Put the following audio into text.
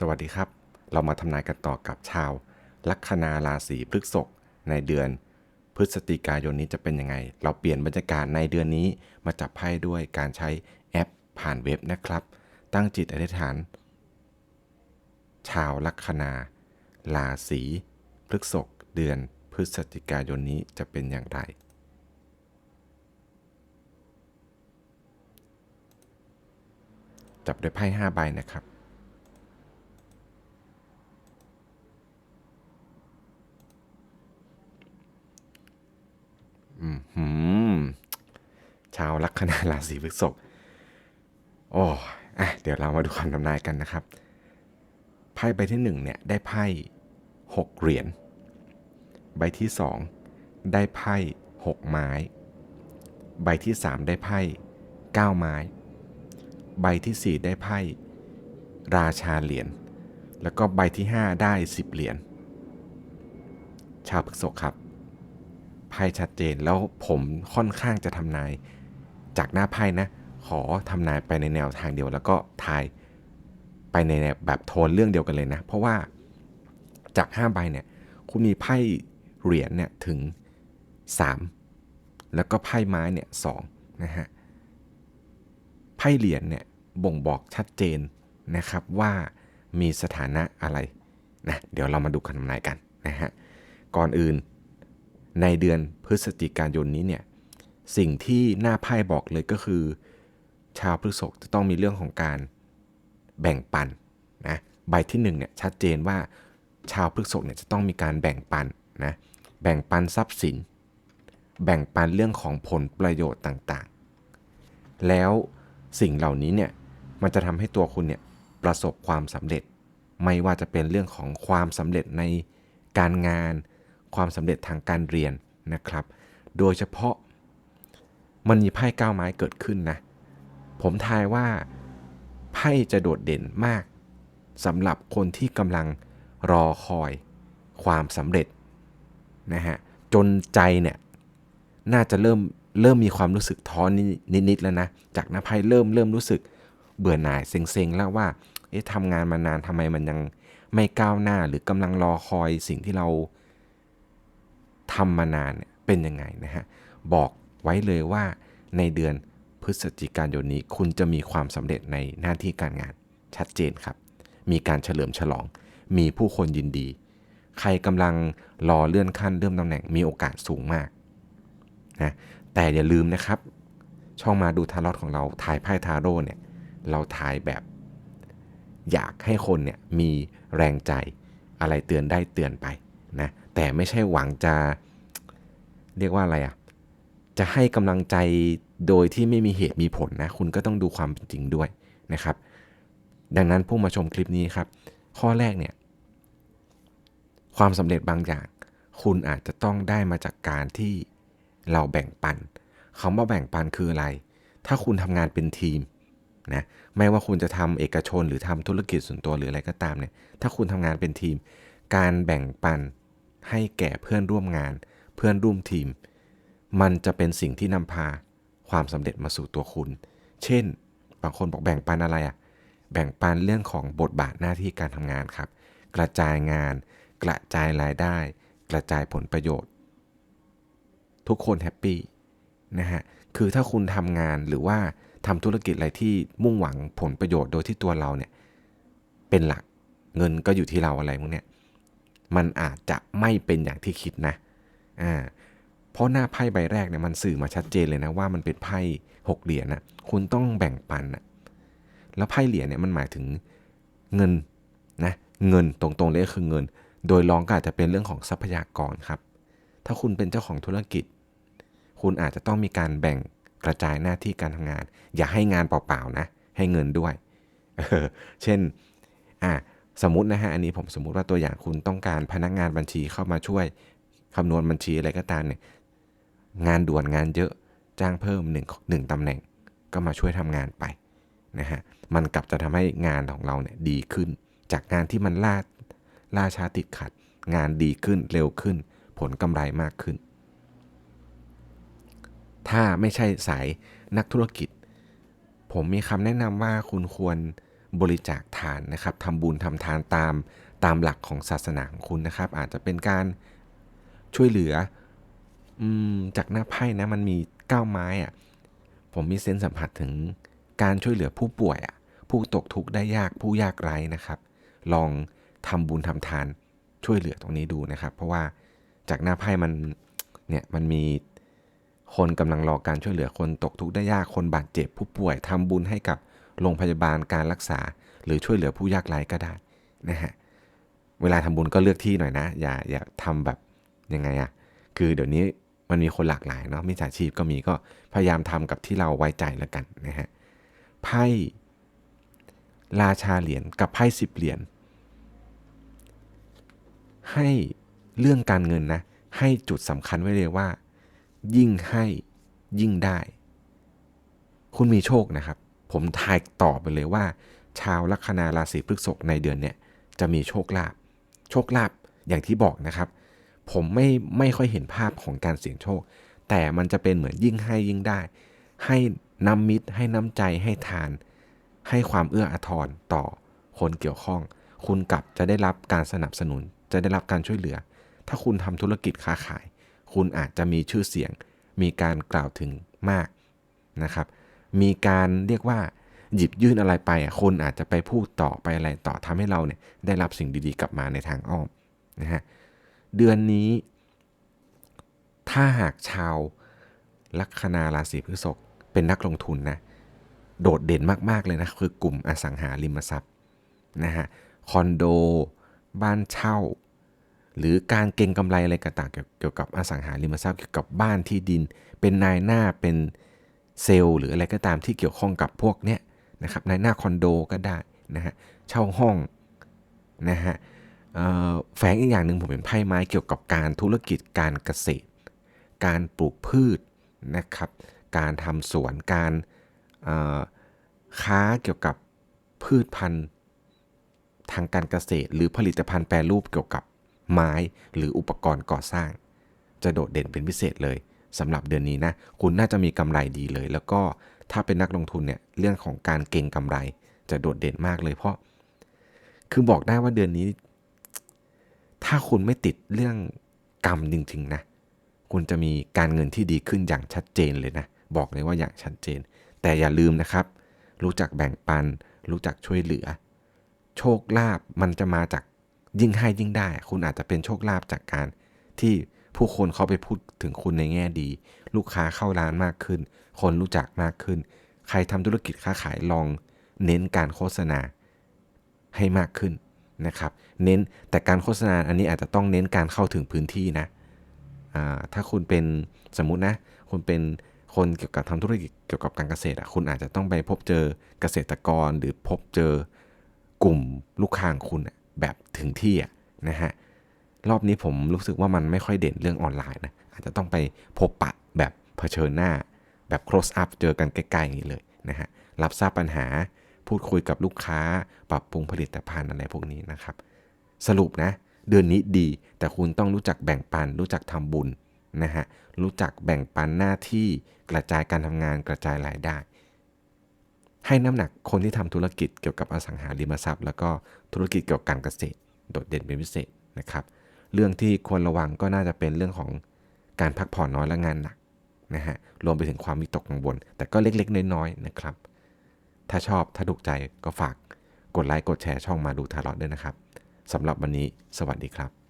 สวัสดีครับ เรามาทำนายกันต่อกับชาว ลัคนาราศีพฤษภในเดือน พฤศจิกายนนี้จะเป็นยังไง เราเปลี่ยนบรรยากาศในเดือนนี้มาจับไพ่ด้วยการใช้แอปผ่านเว็บนะครับ ตั้งจิตอธิษฐาน ชาวลัคนาราศีพฤษภเดือนพฤศจิกายนนี้จะเป็นอย่างไรจับด้วยไพ่5ใบนะครับ อืมหืม ชาวลัคนาราศีพฤษภโอ้อะเดี๋ยวเรามาดูคำทำนายกันนะครับ ไพ่ใบที่หนึ่งเนี่ยได้ไพ่หกเหรียญ ใบที่สองได้ไพ่หกไม้ ใบที่สามได้ไพ่เก้าไม้ ใบที่สี่ได้ไพ่ราชาเหรียญ แล้วก็ใบที่ห้าได้สิบเหรียญ ชาวพฤษภครับไพ่ชัดเจนแล้วผมค่อนข้างจะทำนาย จากหน้าไพ่นะ ขอทำนายไปในแนวทางเดียวแล้วก็ทายไปในแบบโทนเรื่องเดียวกันเลยนะ เพราะว่าจาก5ใบเนี่ยคุณมีไพ่เหรียญเนี่ยถึง 3 แล้วก็ไพ่ไม้เนี่ยสองนะฮะไพ่เหรียญเนี่ยบ่งบอกชัดเจนนะครับว่ามีสถานะอะไรนะเดี๋ยวเรามาดูคำทำนายกันนะฮะก่อนอื่นในเดือนพฤศจิกายนนี้เนี่ย สิ่งที่หน้าไพ่บอกเลยก็คือ ชาวพฤษภจะต้องมีเรื่องของการแบ่งปันนะใบที่หนึ่งเนี่ยชัดเจนว่าชาวพฤษภเนี่ยจะต้องมีการแบ่งปันนะแบ่งปันทรัพย์สิน แบ่งปันเรื่องของผลประโยชน์ต่างๆ แล้วสิ่งเหล่านี้เนี่ยมันจะทำให้ตัวคุณเนี่ยประสบความสำเร็จ ไม่ว่าจะเป็นเรื่องของความสำเร็จในการงาน ความสำเร็จทางการเรียนนะครับ โดยเฉพาะ มันมีไพ่ก้าวไม้เกิดขึ้นนะ ผมทายว่าไพ่จะโดดเด่นมากสำหรับคนที่กำลังรอคอยความสำเร็จนะฮะจนใจเนี่ยน่าจะเริ่มเริ่มมีความรู้สึกท้อนิดๆแล้วนะ จากหน้าไพ่เริ่มเริ่มรู้สึกเบื่อหน่ายเซ็งๆแล้วว่า เอ๊ะทำงานมานานทำไมมันยังไม่ก้าวหน้าหรือกำลังรอคอยสิ่งที่เราทำมานานเนี่ยเป็นยังไงนะฮะบอก ไว้เลยว่าในเดือนพฤศจิกายนนี้ คุณจะมีความสำเร็จในหน้าที่การงานชัดเจนครับ มีการเฉลิมฉลอง มีผู้คนยินดี ใครกำลังรอเลื่อนขั้นเลื่อนตำแหน่งมีโอกาสสูงมากนะแต่อย่าลืมนะครับ ช่องมาดูทารอตของเราถ่ายไพ่ทาโร่เนี่ยเราถ่ายแบบอยากให้คนเนี่ยมีแรงใจอะไรเตือนได้เตือนไปนะแต่ไม่ใช่หวังจะเรียกว่าอะไรอะ จะให้กำลังใจโดยที่ไม่มีเหตุมีผลนะ คุณก็ต้องดูความเป็นจริงด้วยนะครับ ดังนั้นผู้มาชมคลิปนี้ครับ ข้อแรกเนี่ย ความสำเร็จบางอย่าง คุณอาจจะต้องได้มาจากการที่เราแบ่งปันคำว่าแบ่งปันคืออะไร ถ้าคุณทำงานเป็นทีมนะไม่ว่าคุณจะทำเอกชนหรือทำธุรกิจส่วนตัวหรืออะไรก็ตามเนี่ย ถ้าคุณทำงานเป็นทีม การแบ่งปันให้แก่เพื่อนร่วมงาน เพื่อนร่วมทีม มันจะเป็นสิ่งที่นำพาความสำเร็จมาสู่ตัวคุณ เช่น บางคนบอกแบ่งปันอะไรอะแบ่งปันเรื่องของบทบาทหน้าที่การทำงานครับ กระจายงาน กระจายรายได้ กระจายผลประโยชน์ ทุกคนแฮปปี้นะฮะ คือถ้าคุณทำงานหรือว่าทำธุรกิจอะไรที่มุ่งหวังผลประโยชน์โดยที่ตัวเราเนี่ยเป็นหลักเงินก็อยู่ที่เราอะไรพวกเนี้ยมันอาจจะไม่เป็นอย่างที่คิดนะ อ่า เพราะหน้าไพ่ใบแรกเนี่ยมันสื่อมาชัดเจนเลยนะว่ามันเป็นไพ่หกเหรียญนะคุณต้องแบ่งปันนะแล้วไพ่เหรียญเนี่ยมันหมายถึงเงินนะเงินตรงๆเลยก็คือเงิน โดยรองก็อาจจะเป็นเรื่องของทรัพยากรครับ ถ้าคุณเป็นเจ้าของธุรกิจ คุณอาจจะต้องมีการแบ่งกระจายหน้าที่การทำงาน อย่าให้งานเปล่าๆนะ ให้เงินด้วยเออเช่นอ่าสมมตินะฮะอันนี้ผมสมมุติว่าตัวอย่างคุณต้องการพนักงานบัญชีเข้ามาช่วยคำนวณบัญชีอะไรก็ตามเนี่ย งานด่วนงานเยอะจ้างเพิ่มหนึ่งหนึ่งตำแหน่งก็มาช่วยทำงานไปนะฮะมันกลับจะทำให้งานของเราเนี่ยดีขึ้น จากงานที่มันล่าล่าช้าติดขัด งานดีขึ้นเร็วขึ้น ผลกำไรมากขึ้น ถ้าไม่ใช่สายนักธุรกิจ ผมมีคำแนะนำว่าคุณควรบริจาคทานนะครับทำบุญทำทานตามตามหลักของศาสนาของคุณนะครับ อาจจะเป็นการช่วยเหลือ อืมจากหน้าไพ่นะมันมีก้าวไม้อะผมมีเซนสัมผัสถึงการช่วยเหลือผู้ป่วยอะผู้ตกทุกข์ได้ยากผู้ยากไร้นะครับ ลองทำบุญทำทานช่วยเหลือตรงนี้ดูนะครับ เพราะว่าจากหน้าไพ่มันเนี่ยมันมีคนกำลังรอการช่วยเหลือคนตกทุกข์ได้ยากคนบาดเจ็บ ผู้ป่วยทำบุญให้กับโรงพยาบาลการรักษา หรือช่วยเหลือผู้ยากไร้ก็ได้นะฮะเวลาทำบุญก็เลือกที่หน่อยนะ อย่าอย่าทำแบบยังไงอะคือเดี๋ยวนี้ มันมีคนหลากหลายเนาะมิจฉาชีพก็มีก็พยายามทำกับที่เราไว้ใจแล้วกันนะฮะไพ่ราชาเหรียญกับไพ่สิบเหรียญให้เรื่องการเงินนะ ให้จุดสำคัญไว้เลยว่า ยิ่งให้ยิ่งได้ คุณมีโชคนะครับ ผมทายต่อไปเลยว่า ชาวลัคนาราศีพฤษภในเดือนเนี่ย จะมีโชคลาภโชคลาภอย่างที่บอกนะครับ ผมไม่ไม่ค่อยเห็นภาพของการเสี่ยงโชค แต่มันจะเป็นเหมือนยิ่งให้ยิ่งได้ ให้น้ำมิตร ให้น้ำใจให้ทาน ให้ความเอื้ออาทรต่อคนเกี่ยวข้อง คุณกลับจะได้รับการสนับสนุน จะได้รับการช่วยเหลือ ถ้าคุณทำธุรกิจค้าขาย คุณอาจจะมีชื่อเสียง มีการกล่าวถึงมากนะครับ มีการเรียกว่าหยิบยื่นอะไรไปอะคนอาจจะไปพูดต่อไปอะไรต่อทำให้เราเนี่ยได้รับสิ่งดีๆ กลับมาในทางอ้อมนะฮะ เดือนนี้ ถ้าหากชาวลัคนาราศีพฤษภเป็นนักลงทุนนะ โดดเด่นมาก ๆ เลยนะ คือกลุ่มอสังหาริมทรัพย์นะฮะคอนโด บ้านเช่า หรือการเก็งกำไรอะไรต่างๆเกี่ยวกับอสังหาริมทรัพย์เกี่ยวกับบ้านที่ดิน เป็นนายหน้าเป็นเซลล์หรืออะไรก็ตามที่เกี่ยวข้องกับพวกเนี้ยนะครับนายหน้าคอนโดก็ได้นะฮะเช่าห้องนะฮะ แฝงอีกอย่างหนึ่งผมเป็นไพ่ไม้เกี่ยวกับการธุรกิจการเกษตร การปลูกพืชนะครับ การทำสวนการค้าเกี่ยวกับพืชพันธุ์ทางการเกษตร หรือผลิตภัณฑ์แปรรูปเกี่ยวกับไม้หรืออุปกรณ์ก่อสร้าง จะโดดเด่นเป็นพิเศษเลยสำหรับเดือนนี้นะ คุณน่าจะมีกำไรดีเลย แล้วก็ถ้าเป็นนักลงทุนเนี่ยเรื่องของการเก็งกำไรจะโดดเด่นมากเลยเพราะ คือบอกได้ว่าเดือนนี้ ถ้าคุณไม่ติดเรื่องกรรมจริงๆนะ คุณจะมีการเงินที่ดีขึ้นอย่างชัดเจนเลยนะ บอกเลยว่าอย่างชัดเจน แต่อย่าลืมนะครับ รู้จักแบ่งปัน รู้จักช่วยเหลือ โชคลาภมันจะมาจากยิ่งให้ยิ่งได้ คุณอาจจะเป็นโชคลาภจากการที่ผู้คนเขาไปพูดถึงคุณในแง่ดี ลูกค้าเข้าร้านมากขึ้น คนรู้จักมากขึ้น ใครทำธุรกิจค้าขายลองเน้นการโฆษณาให้มากขึ้น นะครับ เน้นแต่การโฆษณาอันนี้อาจจะต้องเน้นการเข้าถึงพื้นที่นะถ้าคุณเป็นสมมุตินะ คุณเป็นคนเกี่ยวกับทำธุรกิจเกี่ยวกับการเกษตรอะคุณอาจจะต้องไปพบเจอเกษตรกรหรือพบเจอกลุ่มลูกค้าของคุณแบบถึงที่อะนะฮะรอบนี้ผมรู้สึกว่ามันไม่ค่อยเด่นเรื่องออนไลน์นะอาจจะต้องไปพบปะแบบเผชิญหน้า แบบ close up เจอกันใกล้ๆอย่างนี้เลยนะฮะรับทราบปัญหา พูดคุยกับลูกค้า ปรับปรุงผลิตภัณฑ์อะไรพวกนี้นะครับ สรุปนะ เดือนนี้ดี แต่คุณต้องรู้จักแบ่งปัน รู้จักทำบุญนะฮะรู้จักแบ่งปันหน้าที่กระจายการทำงานกระจายรายได้ ให้น้ำหนักคนที่ทำธุรกิจเกี่ยวกับอสังหาริมทรัพย์ แล้วก็ธุรกิจเกี่ยวกับการเกษตร โดดเด่นเป็นพิเศษนะครับ เรื่องที่ควรระวังก็น่าจะเป็นเรื่องของการพักผ่อนน้อยและงานหนักนะฮะรวมไปถึงความวิตกกังวล แต่ก็เล็กๆ น้อยๆนะครับ ถ้าชอบถ้าถูกใจก็ฝากกดไลค์กดแชร์ช่องมาดูทารอดด้วยนะครับสำหรับวันนี้ สวัสดีครับ